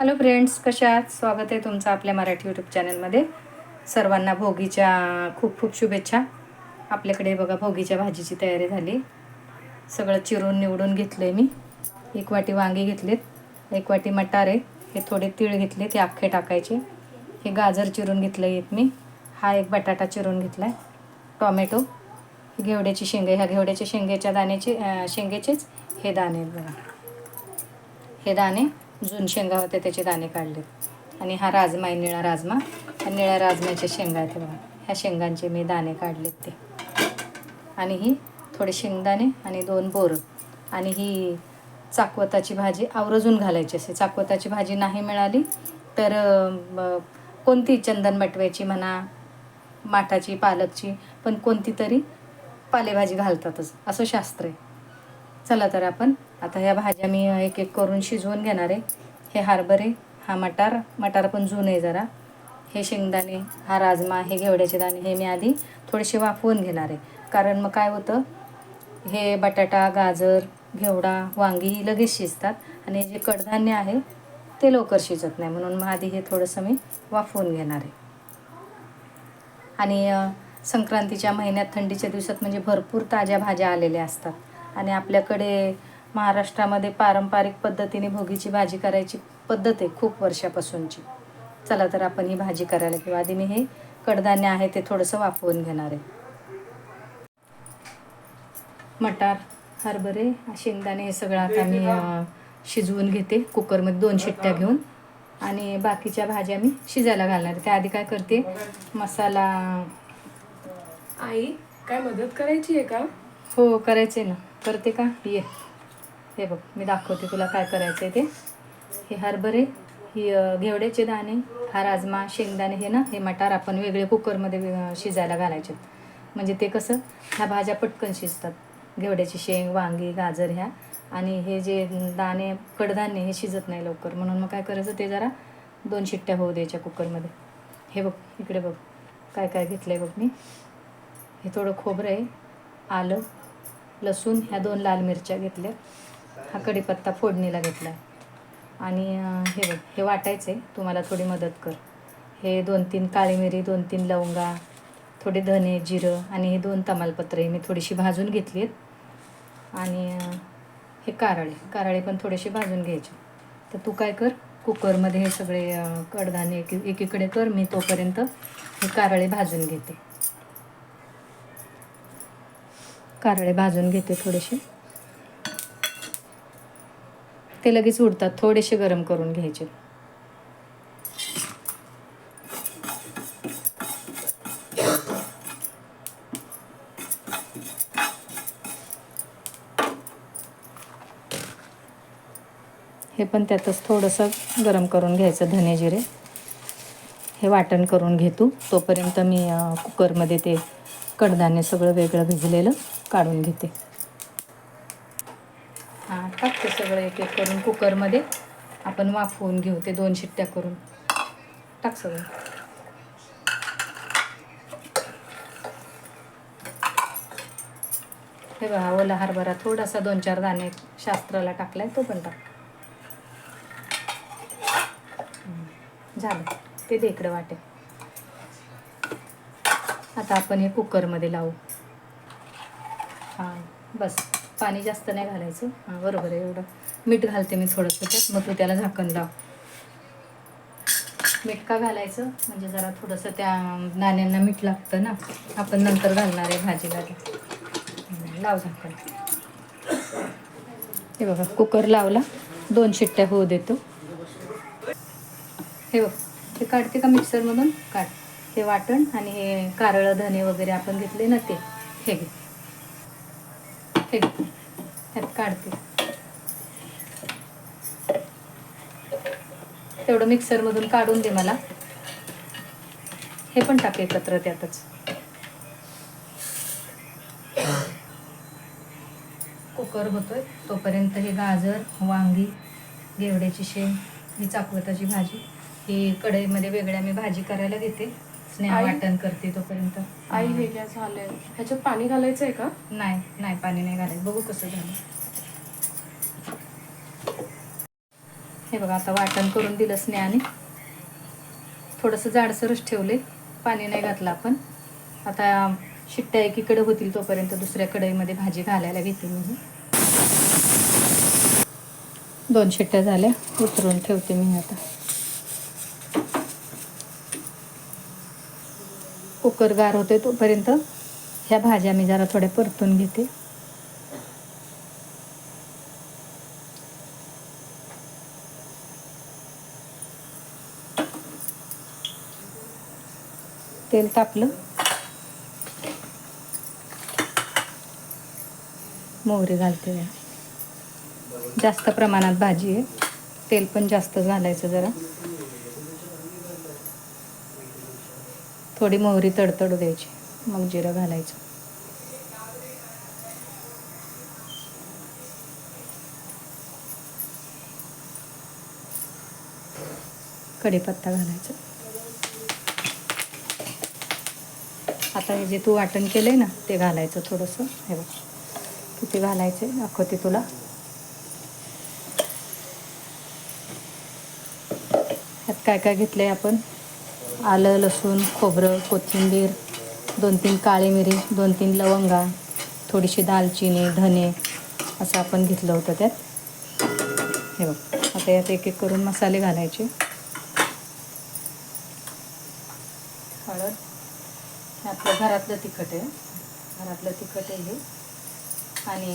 Hello friends कशा आहात? स्वागत आहे तुमचं आपल्या मराठी यूट्यूब चॅनलमध्ये सर्वांना भोगीच्या खूप खूप शुभेच्छा. आपल्याकडे बघा भोगीच्या भाजीची तयारी झाली. सगळं चिरून निवडून घेतलं आहे मी. एक वाटी वांगे घेतलेत एक वाटी मटार आहे. हे थोडे तीळ घेतले ते अख्खे टाकायचे. हे गाजर चिरून घेतलं एक मी. हा एक बटाटा चिरून घेतला आहे टॉमॅटो घेवड्याची शेंगे ह्या घेवड्याच्या शेंगेच्या दाण्याचे शेंगेचेच हे दाणे आहेत बघा. हे दाणे जून शेंगा होते त्याचे दाणे काढले. आणि हा राजमा आहे निळा राजमा. आणि निळ्या राजम्याच्या शेंगा आहेत बघा. ह्या शेंगांचे मी दाणे काढलेत ते. आणि ही थोडे शेंगदाणे आणि दोन बोरं. आणि ही चाकवताची भाजी आवर्जून घालायची असते. चाकवताची भाजी नाही मिळाली तर कोणती चंदन मटव्याची म्हणा माठाची पालकची पण कोणती तरी पालेभाजी घालतातच. असं शास्त्र आहे. चला तर आपण आता ह्या भाज्या मी एक एक करून शिजवून घेणार आहे. हे हरभरे हा मटार मटार पण जुने आहे जरा. हे शेंगदाणे हा राजमा हे घेवड्याचे दाणे हे मी आधी थोडेसे वाफवून घेणार आहे. कारण मग काय होतं हे बटाटा गाजर घेवडा वांगी ही लगेच शिजतात आणि जे कडधान्य आहे ते लवकर शिजत नाही. म्हणून मग आधी हे थोडंसं मी वाफवून घेणार आहे. आणि संक्रांतीच्या महिन्यात थंडीच्या दिवसात म्हणजे भरपूर ताज्या भाज्या आलेल्या असतात. आणि आपल्याकडे महाराष्ट्रामध्ये पारंपरिक पद्धतीने भोगीची भाजी करायची पद्धत आहे खूप वर्षापासूनची. चला तर आपण ही भाजी करायला किंवा आधी मी हे कडधान्य आहे ते थोडंसं वाफवून घेणार आहे. मटार हरभरे शेंगदाणे हे सगळं आता मी शिजवून घेते. कुकरमध्ये दोन शिट्ट्या घेऊन. आणि बाकीच्या भाज्या मी शिजायला घालणार आहे. त्याआधी काय करते मसाला आई काय मदत करायची आहे का? हो करायचे ना. करते का? ये. हे बघ मी दाखवते तुला काय करायचं आहे ते. हे हरभरे ही घेवड्याचे दाणे हा राजमा शेंगदाणे हे ना हे मटार आपण वेगळे कुकरमध्ये शिजायला घालायचे. म्हणजे ते कसं ह्या भाज्या पटकन शिजतात. घेवड्याची शेंग वांगी गाजर ह्या. आणि हे जे दाणे कडधान्य हे शिजत नाही लवकर. म्हणून मग काय करायचं ते जरा दोन शिट्ट्या होऊ द्यायच्या कुकरमध्ये. हे बघ इकडे बघ. काय काय घेतलं आहे बघ मी. हे थोडं खोबरं आहे आलं लसूण ह्या दोन लाल मिरच्या घेतल्या. हा कढीपत्ता फोडणीला घेतला आहे आणि हे बघ हे वाटायचं आहे तुम्हाला थोडी मदत कर. हे दोन तीन काळी मिरी दोन तीन लवंगा थोडे धने जिरं आणि हे दोन तमालपत्र मी थोडीशी भाजून घेतली आहेत आणि हे कारळे. कारळे पण थोडेसे भाजून घ्यायचे. तर तू काय कर कुकरमध्ये हे सगळे कडधान्य एक एकीकडे कर. मी तोपर्यंत हे कारळे भाजून घेते. कारळे भाजून घेते थोडेसे. ते लगेच उडतात थोडेसे गरम करून घ्यायचे. हे पण त्यातच थोडंसं गरम करून घ्यायचं धने जिरे. हे वाटण करून घेतो तोपर्यंत मी कुकरमध्ये ते कडधान्य सगळं वेगळं भिजलेलं काढून घेते. हां टाकते सगळं एक एक करून कुकरमध्ये. आपण वाफवून घेऊ ते दोन शिट्ट्या करून. टाक सगळं. हे बघा ओला हरभरा थोडासा दोन चार दाणे शास्त्राला टाकलाय तो पण टाक. झालं. ते दे इकडं आता आपण हे कुकरमध्ये लावू. हां बस. पाणी जास्त नाही घालायचं. हां बरोबर आहे एवढं. मीठ घालते मी थोडंसं त्यात. मग तू त्याला झाकण लाव. मीठ का घालायचं? म्हणजे जरा थोडंसं त्या नाण्यांना मीठ लागतं ना. आपण नंतर घालणार आहे भाजीला ते. लाव झाकण. हे बघा कुकर लावला. दोन शिट्ट्या होऊ देतो. हे बघ हे काढते का मिक्सरमधून? काढ. ते वाटण आणि हे कारळं धने वगैरे आपण घेतले ना ते हे घे. हे त्यात काढते. तेवढं मिक्सरमधून काढून दे मला. हे पण टाक एकत्र त्यातच. कुकर होतोय. तोपर्यंत हे गाजर वांगी घेवड्याची शेंग ही चाकवताची भाजी ही कढईमध्ये वेगळ्या मी भाजी करायला घेते. स्नेहा आई? वाटण करते तोपर्यंत. आई हे काय झालंय. ह्याच्यात पाणी घालायचं आहे का? नाही नाही पाणी नाही घालायचं. बघू कसं झालं. हे बघा आता वाटण करून दिलं स्नेहाने. थोडंसं जाडसरच ठेवले पाणी नाही घातलं आपण. आता शिट्ट्या एकीकडे होतील तोपर्यंत दुसऱ्या कढईमध्ये भाजी घालायला घेते मी ही. दोन शिट्ट्या झाल्या. उतरून ठेवते मी आता. कुकर गार होते तोपर्यंत ह्या भाज्या मी जरा थोड्या परतून घेते. तेल तापलं. मोहरी घालते जास्त प्रमाणात भाजी आहे. तेल पण जास्त घालायचं जरा. थोडी मोहरी तडतडू द्यायची. मग जिरं घालायचं. कढीपत्ता घालायचा. आता हे जे तू वाटण केलंय ना ते घालायचं थोडंसं. हे बघ. किती घालायचे दाखवते तुला. ह्यात काय काय घेतलंय आपण? आलं लसूण खोबरं कोथिंबीर दोन तीन काळी मिरी दोन तीन लवंगा थोडीशी दालचिनी धने असं आपण घेतलं होतं त्यात. हे बघ आता यात एक एक करून मसाले घालायचे. हळद. हे आपलं घरातलं तिखट आहे. घरातलं तिखट आहे हे. आणि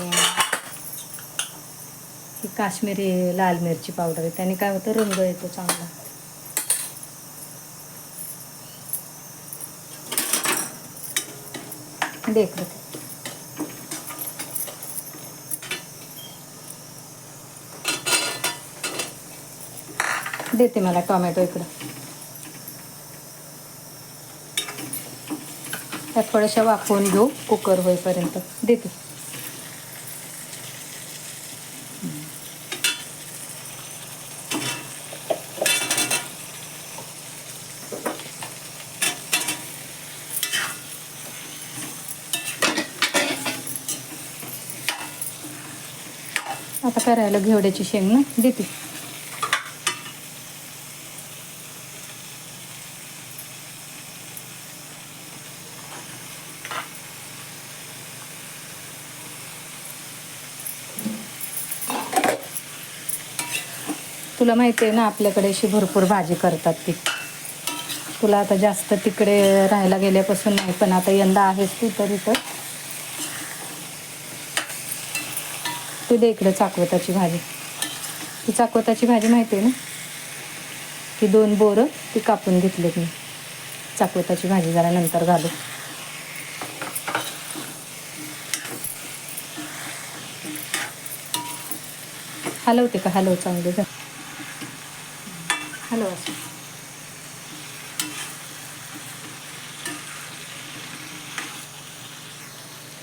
ही काश्मीरी लाल मिरची पावडर आहे. त्याने काय होतं? रंग येतो चांगला. देख लो देते मला टोमॅटो इकडं. त्या थोड्याशा वाफवून घेऊ कुकर होईपर्यंत. देते. आता करायला घेवड्याची शेंग ना देते. तुला माहिती आहे ना आपल्याकडे अशी भरपूर भाजी करतात ती. तुला आता जास्त तिकडे राहायला गेल्यापासून नाही पण आता यंदा आहेस तू तर इथं. तू दे इकडं चाकवताची भाजी. ती चाकवताची भाजी माहिती आहे ना? ती दोन बोरं ती कापून घेतली मी. चाकवताची भाजी जरा नंतर घालू. हलवते का? हलव चांगले जा हलव असं.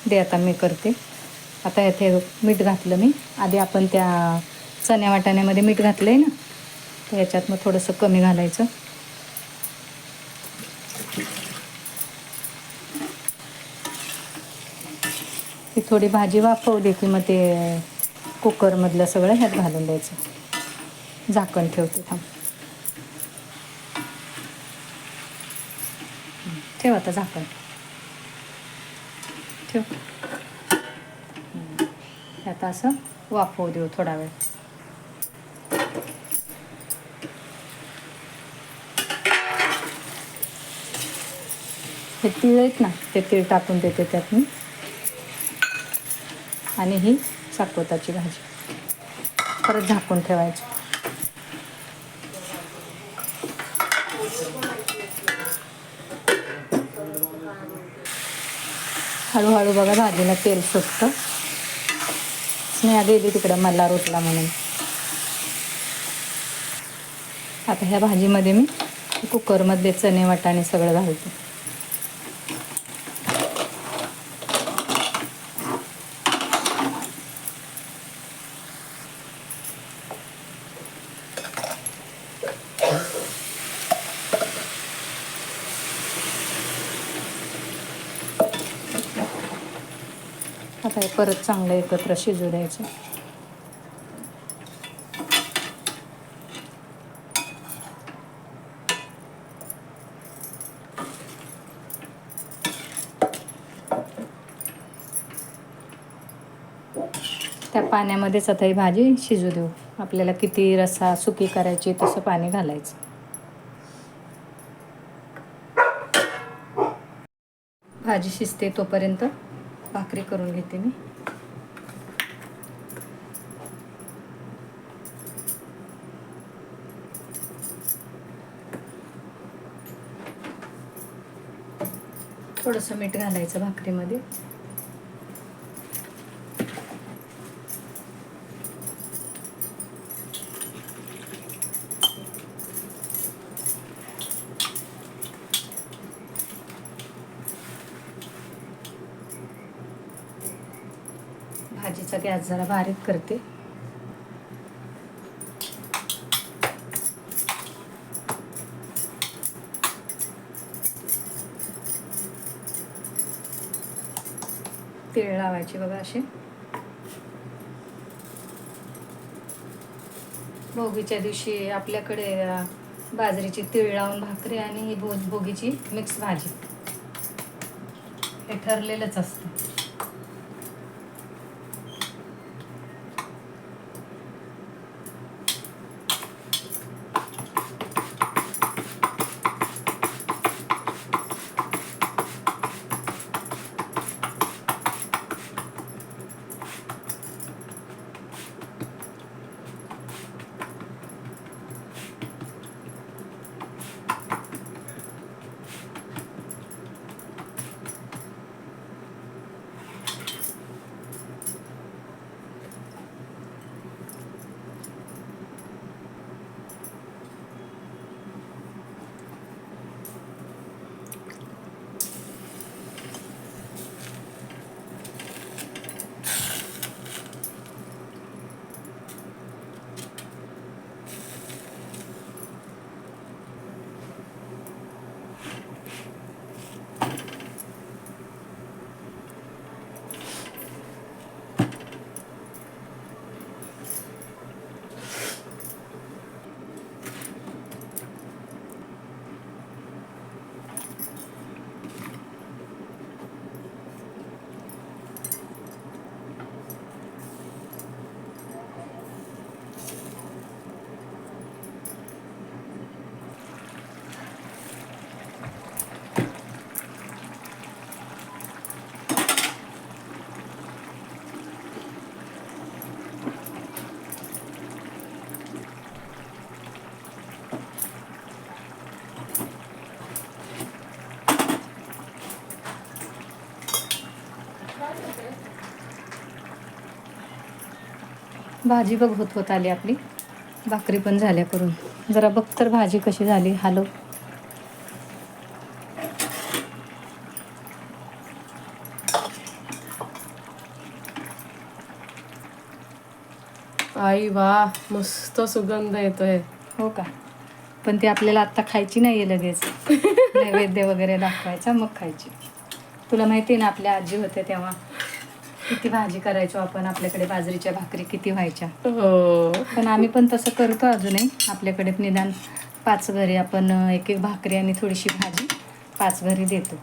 दे आता मी करते. आता येथे मीठ घातलं मी. आधी आपण त्या चण्या वाटाण्यामध्ये मीठ घातलं आहे ना? तर याच्यात मग थोडंसं कमी घालायचं. ही थोडी भाजी वाफवू दे की मग ते कुकरमधलं सगळं ह्यात घालून द्यायचं. झाकण ठेवते थांब. ठेव आता झाकण. ठेव. आता असं वाफवू देऊ थोडा वेळ. हे तीळ आहेत ना ते तीळ टाकून देते त्यात मी. आणि ही साकवताची भाजी. परत झाकून ठेवायची. हळूहळू बघा भाजीला तेल सुटतं. स्नेहा गेली तिकडं मला रोटला म्हणून. आता ह्या भाजीमध्ये मी कुकरमध्ये चणे वाटाणे सगळं घालते. आता परत चांगलं एकत्र शिजू द्यायचं. त्या पाण्यामध्येच आता ही भाजी शिजू देऊ. आपल्याला किती रसा सुकी करायची तसं पाणी घालायचं. भाजी शिजते तोपर्यंत. भाकरी करून घेते मी. थोडंसं मीठ घालायचं भाकरीमध्ये भाजीचा गॅस जरा बारीक करते. तीळ लावायचे बघा असे. भोगीच्या दिवशी आपल्याकडे बाजरीची तीळ लावून भाकरी आणि भोज भोगीची मिक्स भाजी. हे ठरलेलंच असतं. भाजी बघ होत होत आली आपली. भाकरी पण झाल्या करून. जरा बघ तर भाजी कशी झाली. हॅलो. आई वा मस्त सुगंध येतोय. हो का? पण ती आपल्याला आत्ता खायची नाही आहे लगेच. नैवेद्य वगैरे दाखवायचा मग खायची. तुला माहिती आहे ना आपल्या आजी होत्या तेव्हा. किती भाजी करायचो आपण आपल्याकडे बाजरीच्या भाकरी किती व्हायच्या? हो. पण आम्ही पण तसं करतो अजूनही. आपल्याकडे निदान पाच घरी आपण एक एक भाकरी आणि थोडीशी भाजी पाच घरी देतो.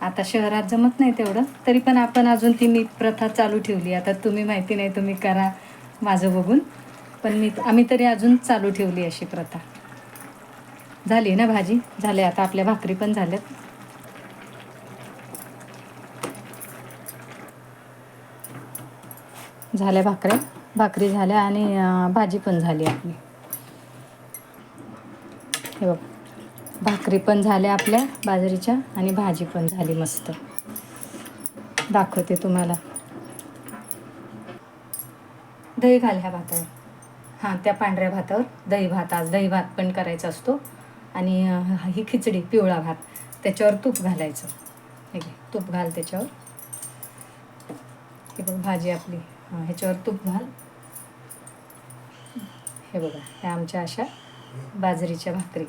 आता शहरात जमत नाही तेवढं. तरी पण आपण अजून ती मी प्रथा चालू ठेवली. आता तुम्ही माहिती नाही तुम्ही करा माझं बघून. पण मी आम्ही तरी अजून चालू ठेवली अशी प्रथा. झाली ना भाजी? झाली. आता आपल्या भाकरी पण झाल्यात. झाल्या भाकऱ्या. भाकरी झाल्या आणि भाजी पण झाली आपली. हे बघ. भाकरी पण झाल्या आपल्या बाजरीच्या आणि भाजी पण झाली मस्त. दाखवते तुम्हाला. दही घाल ह्या भातावर. हां त्या पांढऱ्या भातावर. दही भात आज दही भात पण करायचा असतो. आणि ही खिचडी पिवळा भात. त्याच्यावर तूप घालायचं. हे घे तूप घाल त्याच्यावर. हे बघ भाजी आपली. ह्याच्यावर तूप घाल. हे बघा ह्या आमच्या अशा बाजरीच्या भाकरी.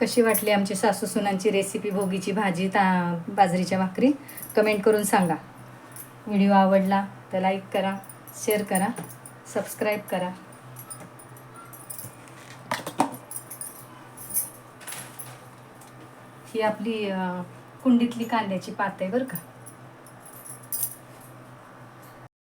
कशी वाटली आमची सासू सुनांची रेसिपी भोगीची भाजी ता बाजरीच्या भाकरी? कमेंट करून सांगा. व्हिडिओ आवडला तर लाईक करा शेअर करा सबस्क्राईब करा. ही आपली कुंडीतली कांद्याची पात आहे बरं का?